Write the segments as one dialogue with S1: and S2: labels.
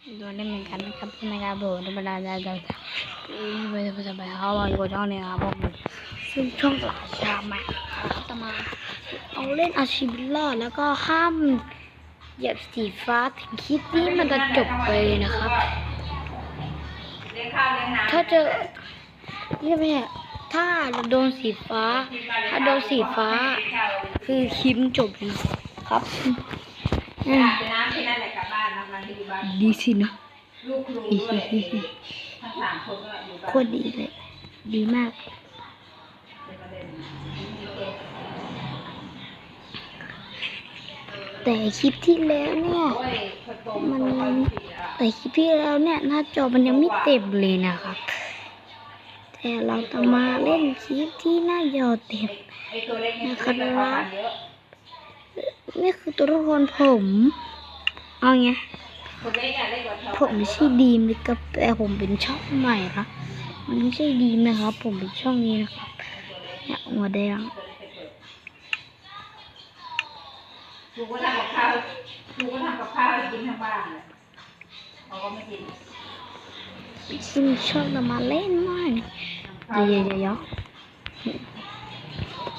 S1: दौड़ने में खाना खा पीने का बहुत बड़ा जाएगा वजह से भाई हाँ भाई को जाने आप ซึ่งช่องหลังชามาตมาเอาเล่นอาชีพหล่อแล้วก็ห้ามหยับสีฟ้าถึงคลิปนี้มันจะจบไปนะครับถ้าเจอเรียไม่ถ้าโดนสีฟ้า ถ้าโดนสีฟ้า คือคลิปจบครับ ดีสินะ
S2: ดีดี
S1: โคตรดีเลย ดีมาก แต่คลิปที่แล้วเนี่ยมันแต่คลิปที่แล้วเนี่ยหน้าจอมันยังไม่เต็มเลยนะครับแต่เราจะมาเล่นคลิปที่หน้าจอเต็ม
S2: นะ
S1: ครับนี่คือตัวละครผม เอาไง
S2: คนเล็กอะเล็กกว่าเท่า
S1: ผมไม่ใช่ดีมเลยกับแต่ผมเป็นช่องใหม่นะมันไม่ใช่ดีมนะครับผมเป็นช่องนี้นะครับเนี่ยหัวแดง
S2: ครูก็ทำกับข้าวครูก็ทำกับข้าวให้กินทั้งบ้านเลยเขาก็ไม่กิน
S1: ซึ่งชอบจะมาเล่นมากเดี๋ยวเดี๋ยวเดี๋ยว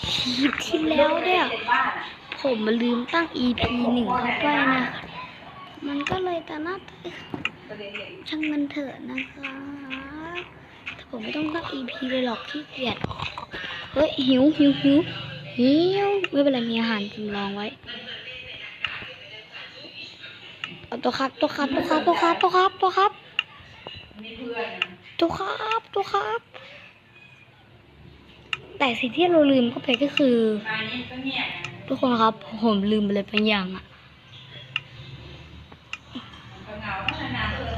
S1: คลิปที่แล้วเนี่ย
S2: เด็กบ้านอะ
S1: ผมมาลืมตั้ง EP หนึ่งเข้าไปนะ มันก็เลยแต่น่า
S2: ประเด็นเด็ก
S1: ช่างมันเถอะนะคะแต่ผมไม่ต้องตั้ง EP เลยหรอกขี้เกียจเฮ้ยหิวหิวหิวหิวไม่เป็นไรมีอาหารจำลองไว้เอาตัวครับตัวครับตัวครับตัวครับตัวครับตัวครับตัวครับตัวครับ แต่สิ่งที่เราลืมเข้าไปก็คือ ทุกคนครับผมลืมไปเลยบางอย่างอะ
S2: มันก็เหงาพัฒนาเพื่อน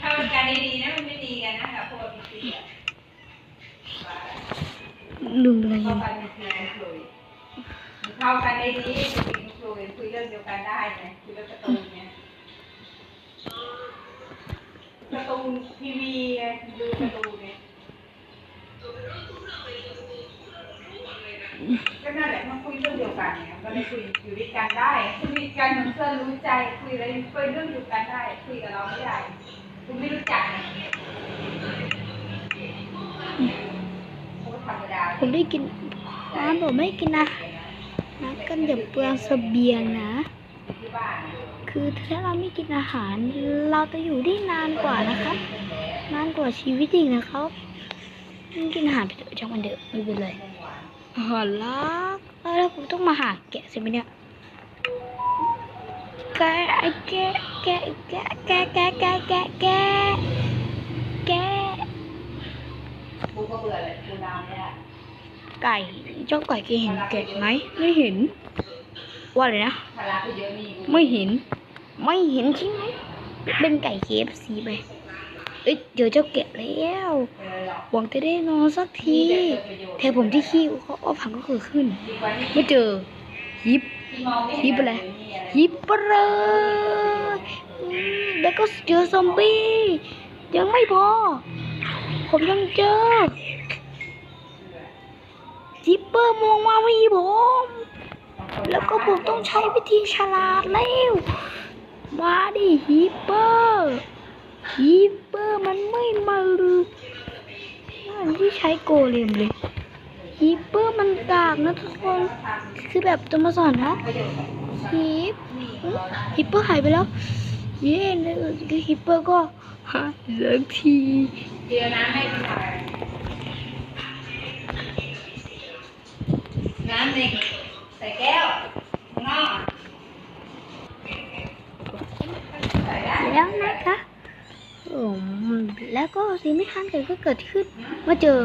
S2: เข้ากัน ดีๆนะมันไม่ดีกันนะกับพวกพี่ๆอะ
S1: ลืมไปเลย
S2: เข้ากันเป็นคุยเป็นคุยเข้ากันดีๆคุยเป็นคุยคุยเรื่องเดียวกันได้ไงคุยเรื่องการ์ตูนเนี่ยการ์ตูนทีวีไงดูการ์ตูนเนี่ยก็นั่นแหละมันคุยเรื่องเดียวกันเนี่ยก็เลยคุยอยู่ด้วยกันได้คุยกันเหมือนเพื่อนรู้ใจคุยอะไรคุยเรื่องเดียวกันได้คุยกับเราไม่ได้ ได้
S1: กินน้ำผมไม่กินนะน้ำกันอย่าเปลืองเสบียงนะ
S2: ที่บ้าน
S1: คือถ้าเราไม่กินอาหาร เราจะอยู่ได้นานกว่านะครับ นานกว่าชีวิตจริงนะครับไม่กินอาหารไปเถอะช่างมันเถอะไม่เป็นไรอาหารลักแล้วผมต้องมาหาแกะใช่ไหมเนี่ยแกะแกะแกะแกะแกะแกะแกะแกะแกะแกะ
S2: กูก็เบื่อเลยกูดาวไม่ได้
S1: ไก่เจ้าไก่แกเห็นแกะไหมไม่เห็น ว่าเลยนะ
S2: ภาระกูเยอะมีกู
S1: ไม่เห็น ไม่เห็นใช่ไหมเป็นไก่เคฟซีไปเอ้ยเจอเจ้าแกะแล้ว
S2: ไม่ได้หรอก
S1: หวังจะได้นอนสักที
S2: มีแต่เกิดประโยชน์
S1: แทนผมที่ขี้เขาเอาผังก็คือขึ้น
S2: ดีกว่าที่
S1: ไม่เจอฮิป
S2: ที่มองไม่เห็น
S1: ฮิปอะไร
S2: มีอะไร
S1: ฮิปเลยอืมแล้วก็เจอซอมบี้ยังไม่พอ ผมยังเจอฮิป เปอร์มองมาไม่ผม แล้วก็ผมต้องใช้วิธีฉลาดแล้ว มาดิฮิปเปอร์ฮิปเปอร์มันไม่มาลือนั่นที่ใช้โกเลมเลยฮิปเปอร์มันกากนะทุกคน คือแบบจะมาสอนนะฮิปฮิปเปอร์หายไปแล้ว เย้แล้วฮิปเปอร์ก็หายสักที
S2: เดี๋ยวน้ำให้ำนึ่ใส่แก้วงอ
S1: แล้วนะคะอืมแล้วก็สิ่งไม่คาดคิดก็เกิดขึ้นมาเจอ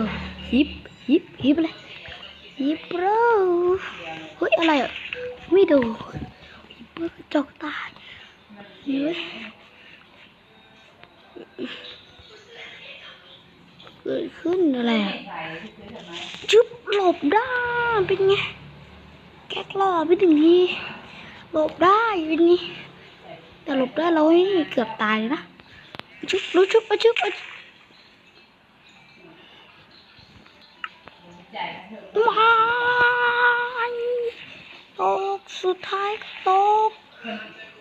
S1: ฮิปฮิปฮิปอะไรฮิปโรเฮ้ยอะไรอะไม่ดูฮิปโรจอกตาเฮ้ยเกิดขึ้นอะไรอะจุ๊บหลบได้ เป็นไง แก๊กหล่อไปถึงนี้หลบได้เป็นไงแต่หลบได้เราเกือบตายนะจุบรู้จุบอะจุบอะ
S2: จ่ายเถอะ
S1: มาตกสุดท้ายตก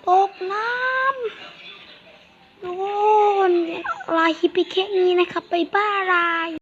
S1: ตกน้ำโดนลายฮิปปี้แค่นี้นะครับไปบ้าลาย